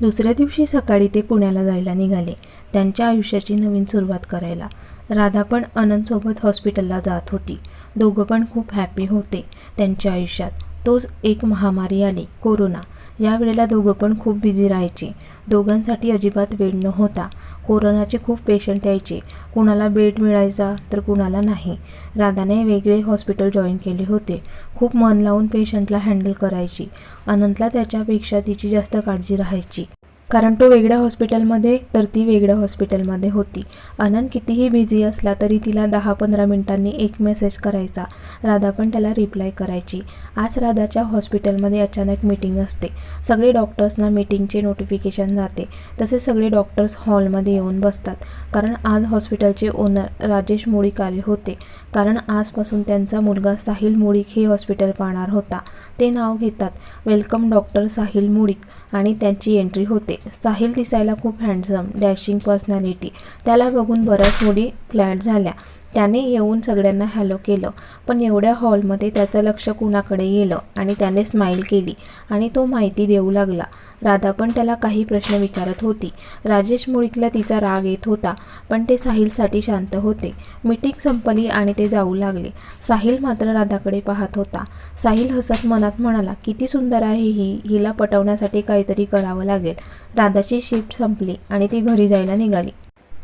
दुसऱ्या दिवशी सकाळी ते पुण्याला जायला निघाले त्यांच्या आयुष्याची नवीन सुरुवात करायला. राधा पण अनंतसोबत हॉस्पिटलला जात होती. दोघं पण खूप हॅपी होते त्यांच्या आयुष्यात. तोच एक महामारी आली कोरोना. या वेळेला दोघं पण खूप बिझी राहायचे. दोघांसाठी अजिबात वेळ नव्हता. कोरोनाचे खूप पेशंट यायचे. कुणाला बेड मिळायचा तर कुणाला नाही. राधाने वेगळे हॉस्पिटल जॉईन केले होते. खूप मन लावून पेशंटला हँडल करायची. अनंतला त्याच्यापेक्षा तिची जास्त काळजी राहायची. कारण तो वेगळ्या हॉस्पिटलमध्ये तर ती वेगळ्या हॉस्पिटलमध्ये होती. अनंत कितीही बिझी असला तरी तिला दहा पंधरा मिनिटांनी एक मेसेज करायचा. राधा पण त्याला रिप्लाय करायची. आज राधाच्या हॉस्पिटलमध्ये अचानक मीटिंग असते. सगळे डॉक्टर्सना मीटिंगचे नोटिफिकेशन जाते. तसे सगळे डॉक्टर्स हॉलमध्ये येऊन बसतात. कारण आज हॉस्पिटलचे ओनर राजेश मुळीक आले होते. कारण आजपासून त्यांचा मुलगा साहिल मुळीक हे हॉस्पिटल पाहणार होता. ते नाव घेतात. वेलकम डॉक्टर साहिल मुळीक आणि त्यांची एंट्री होते. साहिल दिसायला खूप हँडसम डॅशिंग पर्सनॅलिटी त्याला बघून बऱ्याच मुली फ्लॅट झाल्या. त्याने येऊन सगळ्यांना हॅलो केलं. पण एवढ्या हॉलमध्ये त्याचं लक्ष कुणाकडे गेलं? आणि त्याने स्माईल केली आणि तो माहिती देऊ लागला. राधा पण त्याला काही प्रश्न विचारत होती. राजेश मुळीकला तिचा राग येत होता पण ते साहिलसाठी शांत होते. मीटिंग संपली आणि ते जाऊ लागले. साहिल मात्र राधाकडे पाहत होता. साहिल हसत मनात म्हणाला किती सुंदर आहे ही. हिला पटवण्यासाठी काहीतरी करावं लागेल. राधाची शिफ्ट संपली आणि ती घरी जायला निघाली.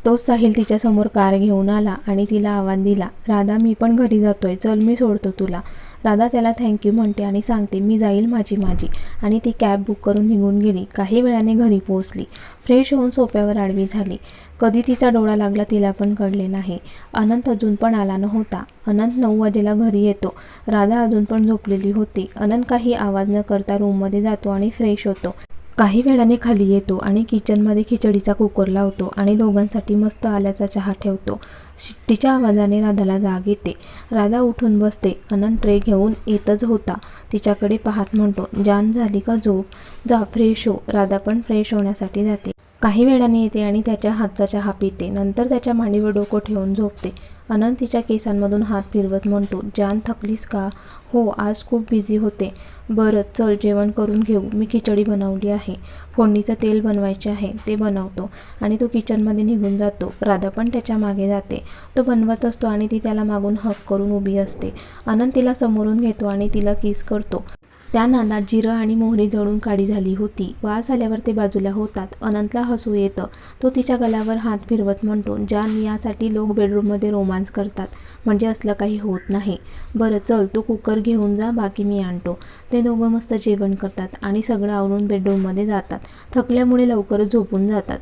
तोच साहिल तिच्यासमोर कार घेऊन आला आणि तिला आव्हान दिला राधा मी पण घरी जातोय चल मी सोडतो तुला. राधा त्याला थँक्यू म्हणते आणि सांगते मी जाईल माझी माझी. आणि ती कॅब बुक करून निघून गेली. काही वेळाने घरी पोहोचली. फ्रेश होऊन सोप्यावर आडवी झाली. कधी तिचा डोळा लागला तिला पण कळले नाही. अनंत अजून पण आला नव्हता. अनंत नऊ वाजेला घरी येतो. राधा अजून पण झोपलेली होती. अनंत काही आवाज न करता रूममध्ये जातो आणि फ्रेश होतो. काही वेळाने खाली येतो आणि किचनमध्ये खिचडीचा कुकर लावतो आणि दोघांसाठी मस्त आल्याचा चहा ठेवतो. शिट्टीच्या आवाजाने राधाला जाग येते. राधा उठून बसते. अनंत ट्रे घेऊन येतच होता. तिच्याकडे पाहत म्हणतो जान झाली का झोप? जा फ्रेश हो. राधा पण फ्रेश होण्यासाठी जाते. काही वेळाने येते आणि त्याच्या हातचा चहा पिते. नंतर त्याच्या मांडीवर डोकं ठेवून झोपते. अनंत तिच्या केसांमधून हात फिरवत म्हणतो जान थकलीस का? हो आज खूप बिझी होते. बरं चल जेवण करून घेऊ. मी खिचडी बनवली आहे. फोडणीचं तेल बनवायचे आहे. ते बनवतो. आणि तो किचनमध्ये निघून जातो. राधा पण त्याच्यामागे जाते. तो बनवत असतो आणि ती त्याला मागून हक करून उभी असते. अनंत तिला समोरून घेतो आणि तिला किस करतो. त्या नादात जिरं आणि मोहरी जळून काडी झाली होती. वास आल्यावर ते बाजूला होतात. अनंतला हसू येतं. तो तिच्या गलावर हात फिरवत म्हणतो जान यासाठी लोक बेडरूममध्ये रोमांस करतात. म्हणजे असलं काही होत नाही. बरं चल तू कुकर घेऊन जा बाकी मी आणतो. ते दोघं मस्त जेवण करतात आणि सगळं आवरून बेडरूममध्ये जातात. थकल्यामुळे लवकरच झोपून जातात.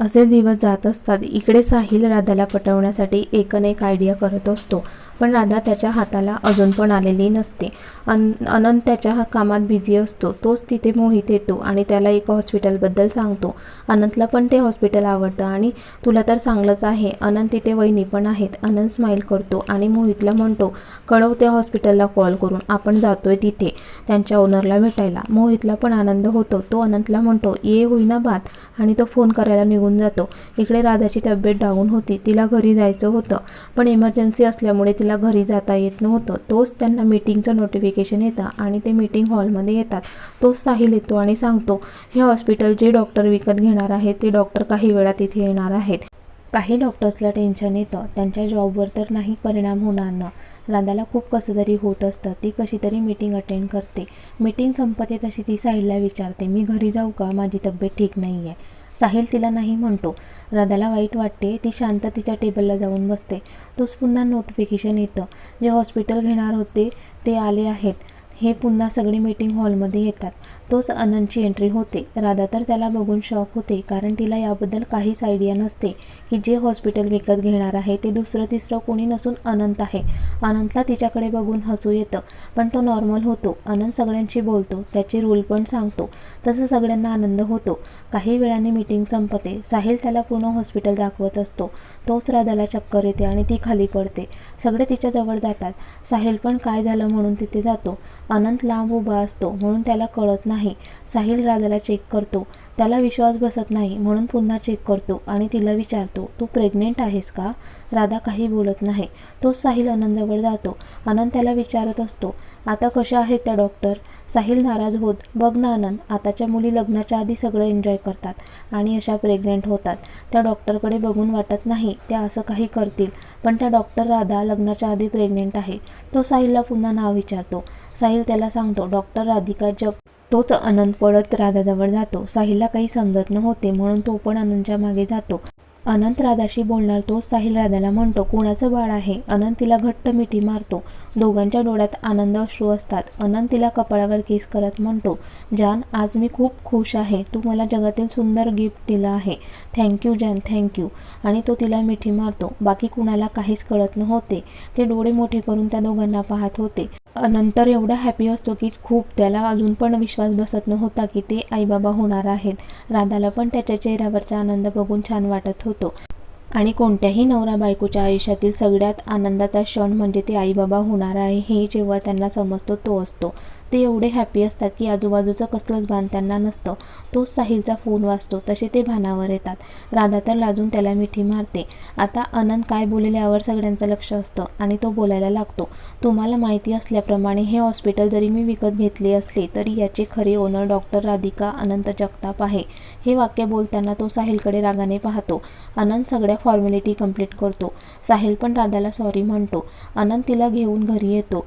असे दिवस जात असतात. इकडे साहिल राधाला पटवण्यासाठी एकन एक आयडिया करत असतो. पण राधा त्याच्या हाताला अजून पण आलेली नसते. अन अनंत त्याच्या कामात बिझी असतो. तोच तिथे मोहित येतो आणि त्याला एका हॉस्पिटलबद्दल सांगतो. अनंतला पण ते हॉस्पिटल आवडतं आणि तुला तर चांगलंच आहे. अनंत तिथे वहिनी पण आहेत. अनंत स्माईल करतो आणि मोहितला म्हणतो कळव त्या हॉस्पिटलला कॉल करून. आपण जातोय तिथे. त्यांच्या ओनरला भेटायला. मोहितला पण आनंद होतो. तो अनंतला म्हणतो ये होईना बात. आणि तो फोन करायला निघून जातो. इकडे राधाची तब्येत डाऊन होती. तिला घरी जायचं होतं. पण इमर्जन्सी असल्यामुळे तिला घरी जाता येत नव्हतं. तोच त्यांना मीटिंगचं नोटिफिकेशन येतं आणि ते मीटिंग हॉलमध्ये येतात. तोच साहिल येतो आणि सांगतो हे हॉस्पिटल जे डॉक्टर विकत घेणार आहेत ते डॉक्टर काही वेळात इथे येणार आहेत. काही डॉक्टर्सला टेन्शन येतं. त्यांच्या जॉबवर तर नाही परिणाम होणार ना. राधाला खूप कसं तरी होत असतं. ती कशी तरी मीटिंग अटेंड करते. मीटिंग संपते तशी ती साहिलला विचारते मी घरी जाऊ का? माझी तब्येत ठीक नाही आहे साहिल तिला नाही म्हणतो. राधाला वाईट वाटते ती शांत तिच्या टेबलला जाऊन बसते. तोच पुन्हा नोटिफिकेशन येतं. जे हॉस्पिटल घेणार होते ते आले आहेत. हे पुन्हा सगळी मीटिंग हॉलमध्ये येतात. तोच अनंतची एंट्री होते. राधा तर त्याला बघून शॉक होते कारण तिला याबद्दल काहीच आयडिया नसते की जे हॉस्पिटल विकत घेणार आहे ते दुसरं तिसरं कोणी नसून अनंत आहे. अनंतला तिच्याकडे बघून हसू येतं पण तो नॉर्मल होतो. अनंत सगळ्यांशी बोलतो त्याचे रूल पण सांगतो. तसं सगळ्यांना आनंद होतो. काही वेळाने मीटिंग संपते. साहिल त्याला पूर्ण हॉस्पिटल दाखवत असतो. तोच राधाला चक्कर येते आणि ती खाली पडते. सगळे तिच्या जवळ जातात. साहिल पण काय झालं म्हणून तिथे जातो. अनंत लांब उभा असतो म्हणून त्याला कळत नाही. साहिल राधाला चेक करतो. त्याला विश्वास बसत नाही म्हणून पुन्हा चेक करतो आणि तिला विचारतो तू प्रेग्नेंट आहेस का? राधा काही बोलत नाही. तोच साहिल आनंदजवळ जातो. आनंद त्याला विचारत असतो आता कशा आहेत त्या डॉक्टर साहिल नाराज होत बघ ना आनंद आताच्या मुली लग्नाच्या आधी सगळं एन्जॉय करतात आणि अशा प्रेग्नेंट होतात. त्या डॉक्टरकडे बघून वाटत नाही त्या असं काही करतील पण त्या डॉक्टर राधा लग्नाच्या आधी प्रेग्नेंट आहे. तो साहिलला पुन्हा नाव विचारतो. साहिल त्याला सांगतो डॉक्टर राधिका जग तोच अनंत पळत राधाजवळ जातो. साहिलला काही समजत नव्हते म्हणून तो पण अनंतच्या मागे जातो. अनंत राधाशी बोलणार तोच साहिल राधाला म्हणतो कुणाचं बाळ आहे? अनंत तिला घट्ट मिठी मारतो. दोघांच्या डोळ्यात आनंद अश्रू असतात. अनंत तिला कपाळावर केस करत म्हणतो जान आज मी खूप खुश आहे. तू मला जगातील सुंदर गिफ्ट दिलं आहे. थँक्यू जान थँक्यू आणि तो तिला मिठी मारतो. बाकी कुणाला काहीच कळत नव्हते. ते डोळे मोठे करून त्या दोघांना पाहत होते. नंतर एवढा हॅपी असतो की खूप त्याला अजून पण विश्वास बसत नव्हता की ते आईबाबा होणार आहेत. राधाला पण त्याच्या चेहऱ्यावरचा आनंद बघून छान वाटत होतो. आणि कोणत्याही नवरा बायकोच्या आयुष्यातील सगळ्यात आनंदाचा क्षण म्हणजे ते आईबाबा होणार आहे हे जेव्हा त्यांना समजतो तो असतो. ते एवढे हॅपी असतात की आजूबाजूचं कसलंच भान त्यांना नसतं. तोच साहिलचा फोन वाचतो. तसे ते भानावर येतात. राधा तर लाजून त्याला मिठी मारते. आता अनंत काय बोलेल यावर सगळ्यांचं लक्ष असतं आणि तो बोलायला लागतो. तुम्हाला माहिती असल्याप्रमाणे हे हॉस्पिटल जरी मी विकत घेतले असले तरी याचे खरे ओनर डॉक्टर राधिका अनंत जगताप आहे. हे वाक्य बोलताना तो साहिलकडे रागाने पाहतो. अनंत सगळ्या फॉर्मॅलिटी कंप्लीट करतो. साहिल पण राधाला सॉरी म्हणतो. अनंत तिला घेऊन घरी येतो.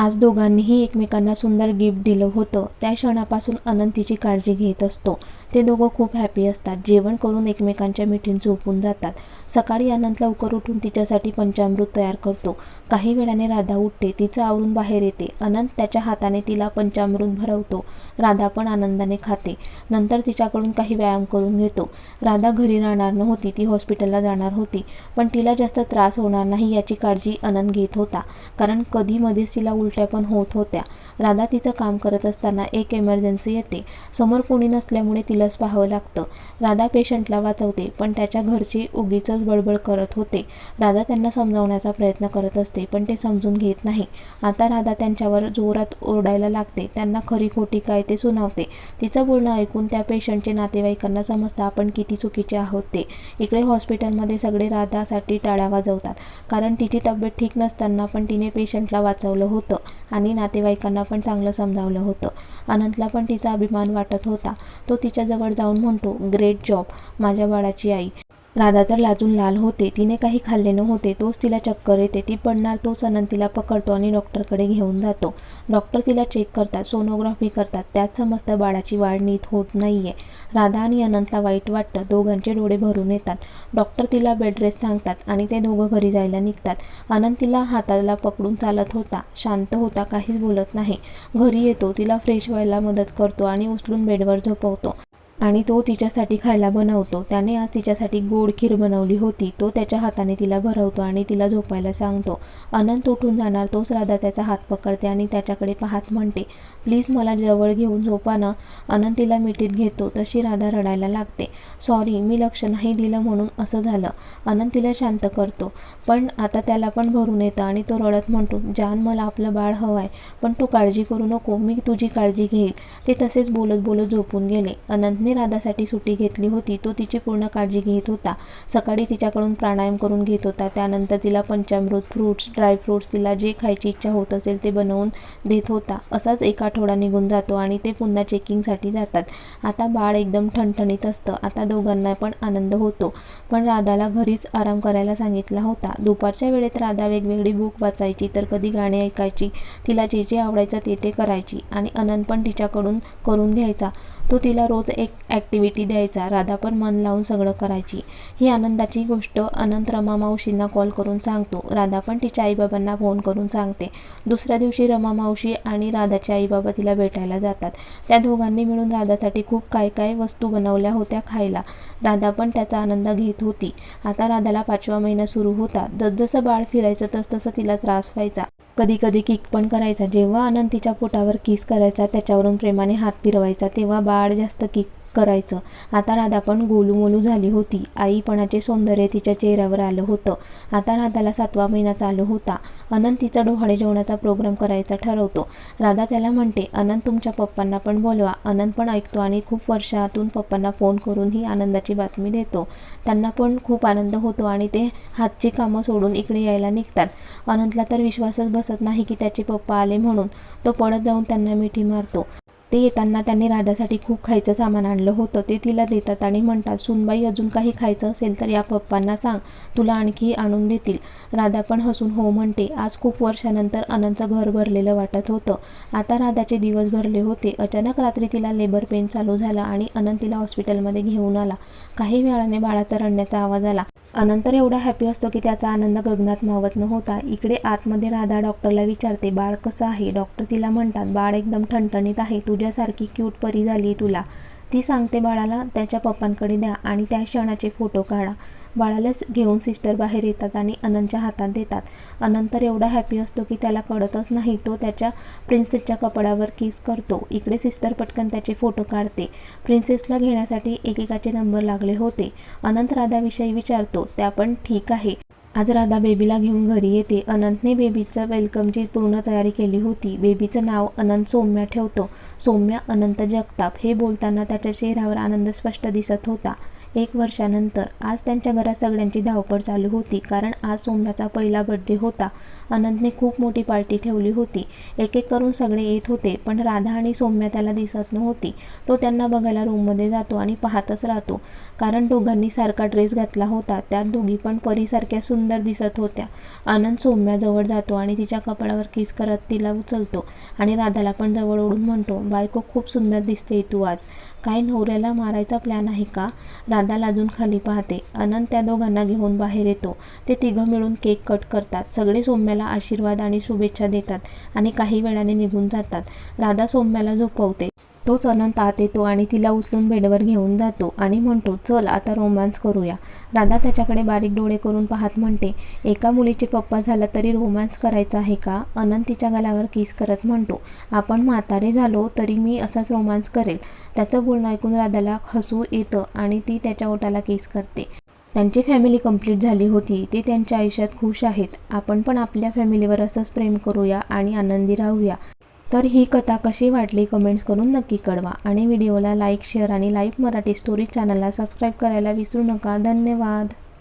आज दोघांनीही एकमेकांना सुंदर गिफ्ट दिलं होतं. त्या क्षणापासून अनंत तिची काळजी घेत असतो. ते दोघं खूप हॅपी असतात. जेवण करून एकमेकांच्या मिठीत झोपून जातात. सकाळी अनंत लवकर उठून तिच्यासाठी पंचामृत तयार करतो. काही वेळाने राधा उठते तिचं आवरून बाहेर येते. अनंत त्याच्या हाताने तिला पंचामृत भरवतो. राधा पण आनंदाने खाते. नंतर तिच्याकडून काही व्यायाम करून घेतो. राधा घरी राहणार नव्हती ती हॉस्पिटलला जाणार होती. पण तिला जास्त त्रास होणार नाही याची काळजी अनंत घेत होता. कारण कधी मध्येच तिला उलट्या पण होत होत्या. राधा तिचं काम करत असताना एक एमर्जन्सी येते. समोर कोणी नसल्यामुळे लस पाहावं लागतं. राधा पेशंटला वाचवते पण त्याच्या घरची उगीच बडबड करत होते. राधा त्यांना समजावण्याचा प्रयत्न करत असते पण ते समजून घेत नाही. आता राधा त्यांच्यावर जोरात ओरडायला लागते. त्यांना खरी खोटी काय ते सुनावते. तिचं बोलणं ऐकून त्या पेशंटचे नातेवाईकांना समजतं आपण किती चुकीचे आहोत ते. इकडे हॉस्पिटलमध्ये सगळे राधासाठी टाळ्या वाजवतात. कारण तिची तब्येत ठीक नसताना पण तिने पेशंटला वाचवलं होतं आणि नातेवाईकांना पण चांगलं समजावलं होतं. अनंतला पण तिचा अभिमान वाटत होता. तो तिच्या तिच्याजवळ जाऊन म्हणतो ग्रेट जॉब माझ्या बाळाची आई. राधा तर लाजून लाल होते. तिने काही खाल्ले नव्हते. तोच तिला चक्कर येते. ती पडणार तोच अनंत तिला पकडतो आणि डॉक्टरकडे घेऊन जातो. डॉक्टर तिला चेक करतात सोनोग्राफी करतात. त्यात समजतं बाळाची वाढ नीट होत नाही आहे राधा आणि अनंतला वाईट वाटतं. दोघांचे डोळे भरून येतात. डॉक्टर तिला बेड रेस्ट सांगतात आणि ते दोघं घरी जायला निघतात. अनंत तिला हाताला पकडून चालत होता. शांत होता काहीच बोलत नाही. घरी येतो. तिला फ्रेश व्हायला मदत करतो आणि उचलून बेडवर झोपवतो. आणि तो तिच्यासाठी खायला बनवतो. त्याने आज तिच्यासाठी गोड खीर बनवली होती. तो त्याच्या हाताने तिला भरवतो आणि तिला झोपायला सांगतो. अनंत उठून जाणार. तोच राधा त्याचा हात पकडते आणि त्याच्याकडे पाहत म्हणते प्लीज मला जवळ घेऊन झोपानं अनंत तिला मिठीत घेतो. तशी राधा रडायला लागते. सॉरी मी लक्ष नाही दिलं म्हणून असं झालं अनंत तिला शांत करतो. पण आता त्याला पण भरून येतं आणि तो रडत म्हणतो जान मला आपलं बाळ हवं आहे पण तू काळजी करू नको. मी तुझी काळजी घेईल ते तसेच बोलत बोलत झोपून गेले. अनंतने राधासाठी सुट्टी घेतली होती. तो तिची पूर्ण काळजी घेत होता. सकाळी तिच्याकडून प्राणायाम करून घेत होता. त्यानंतर तिला पंचामृत फ्रूट्स ड्रायफ्रूट्स तिला जे खायची इच्छा होत असेल ते बनवून देत होता. असाच एक आठवडा निघून जातो आणि ते पुन्हा चेकिंगसाठी जातात. आता बाळ एकदम ठणठणीत असतं. आता दोघांना पण आनंद होतो. पण राधाला घरीच आराम करायला सांगितला होता. दुपारच्या वेळेत राधा वेगवेगळी बुक वाचायची तर कधी गाणे ऐकायची तिला जे जे आवडायचं ते ते करायची आणि अनंत पण तिच्याकडून करून घ्यायचा. तो तिला रोज एक ॲक्टिव्हिटी द्यायचा. राधा पण मन लावून सगळं करायची. ही आनंदाची गोष्ट अनंत रमा मावशींना कॉल करून सांगतो. राधा पण तिच्या आईबाबांना फोन करून सांगते. दुसऱ्या दिवशी रमा मावशी आणि राधाचे आईबाबा तिला भेटायला जातात. त्या दोघांनी मिळून राधासाठी खूप काय काय वस्तू बनवल्या होत्या खायला. राधा पण त्याचा आनंद घेत होती. आता राधाला पाचवा महिना सुरू होता. जसजसं बाळ फिरायचं तसतसं तिला त्रास व्हायचा. कधी कधी किक पण करायचा. जेव्हा अनंतीच्या तिच्या पोटावर किस करायचा त्याच्यावरून प्रेमाने हात फिरवायचा तेव्हा बाळ जास्त किक करायचं. आता राधा पण गोलूमोलू झाली होती. आईपणाचे सौंदर्य तिच्या चेहऱ्यावर आलं होतं. आता राधाला सातवा महिना चालू होता. अनंत तिचा डोहाळे जेवणाचा प्रोग्राम करायचा ठरवतो. राधा त्याला म्हणते अनंत तुमच्या पप्पांना पण बोलवा. अनंत पण ऐकतो आणि खूप वर्षातून पप्पांना फोन करून ही आनंदाची बातमी देतो. त्यांना पण खूप आनंद होतो आणि ते हातची कामं सोडून इकडे यायला निघतात. अनंतला तर विश्वासच बसत नाही की त्याचे पप्पा आले म्हणून. तो पळत जाऊन त्यांना मिठी मारतो. ते येताना त्यांनी राधासाठी खूप खायचं सामान आणलं होतं ते तिला देतात आणि म्हणतात सुनबाई अजून काही खायचं असेल तर या पप्पांना सांग तुला आणखी आणून देतील. राधा पण हसून हो म्हणते. आज खूप वर्षानंतर अनंतचं घर भरलेलं वाटत होतं. आता राधाचे दिवस भरले होते. अचानक रात्री तिला लेबर पेन चालू झाला आणि अनंत तिला हॉस्पिटलमध्ये घेऊन आला. काही वेळाने बाळाचा रडण्याचा आवाज आला. अनंतर एवढा हॅपी असतो की त्याचा आनंद गगनात मावत नव्हता. इकडे आतमध्ये राधा डॉक्टरला विचारते बाळ कसं आहे? डॉक्टर तिला म्हणतात बाळ एकदम ठणठणीत आहे. तुझ्यासारखी क्यूट परी झाली तुला. ती सांगते बाळाला त्याच्या पप्पांकडे द्या आणि त्या क्षणाचे फोटो काढा बाळालाच घेऊन सिस्टर बाहेर येतात आणि अनंतच्या हातात देतात. अनंत एवढा हॅपी असतो की त्याला कळतच नाही. तो त्याच्या प्रिन्सेसच्या कपड्यावर किस करतो. इकडे सिस्टर पटकन त्याचे फोटो काढते. प्रिन्सेसला घेण्यासाठी एकेकाचे नंबर लागले होते. अनंत राधाविषयी विचारतो त्या पण ठीक आहे? आज राधा बेबीला घेऊन घरी येते. अनंतने बेबीचं वेलकमची पूर्ण तयारी केली होती. बेबीचं नाव अनंत सौम्या ठेवतो. सौम्या अनंत जगताप हे बोलताना त्याच्या चेहऱ्यावर आनंद स्पष्ट दिसत होता. एक वर्षानंतर आज त्यांच्या घरात सगळ्यांची धावपळ चालू होती. कारण आज सौम्याचा पहिला बड्डे होता. अनंतने खूप मोठी पार्टी ठेवली होती. एक एक करून सगळे येत होते पण राधा आणि सौम्या त्याला दिसत नव्हती. तो त्यांना बघायला रूममध्ये जातो आणि पाहतच राहतो. कारण दोघांनी सारखा ड्रेस घातला होता त्यात दोघी पण परीसारख्या सुंदर दिसत होत्या. आनंद सौम्याजवळ जातो आणि तिच्या कपाळावर किस करत तिला उचलतो आणि राधाला पण जवळ ओढून म्हणतो बायको खूप सुंदर दिसते तू आज. काय नवऱ्याला मारायचा प्लॅन आहे का? राधा लाजून खाली पाहते. अनंत त्या दोघांना घेऊन बाहेर येतो. ते तिघं मिळून केक कट करतात. सगळे सौम्याला आशीर्वाद आणि शुभेच्छा देतात आणि काही वेळाने निघून जातात. राधा सौम्याला झोपवते. तोच अनंत आत येतो आणि तिला उचलून बेडवर घेऊन जातो आणि म्हणतो चल आता रोमांस करूया. राधा त्याच्याकडे बारीक डोळे करून पाहत म्हणते एका मुलीचे पप्पा झाला तरी रोमांस करायचा आहे का? अनंत तिच्या गालावर किस करत म्हणतो आपण म्हातारे झालो तरी मी असाच रोमांस करेल. त्याचं बोलणं ऐकून राधाला हसू येतं आणि ती त्याच्या ओटाला किस करते. त्यांची फॅमिली कंप्लीट झाली होती ते त्यांच्या आयुष्यात खुश आहेत. आपण पण आपल्या फॅमिलीवर असंच प्रेम करूया आणि आनंदी राहूया. तर ही कथा कशी वाटली कमेंट्स करून नक्की कळवा आणि व्हिडिओला लाईक शेअर आणि लाईव्ह मराठी स्टोरी चॅनलला सबस्क्राईब करायला विसरू नका. धन्यवाद.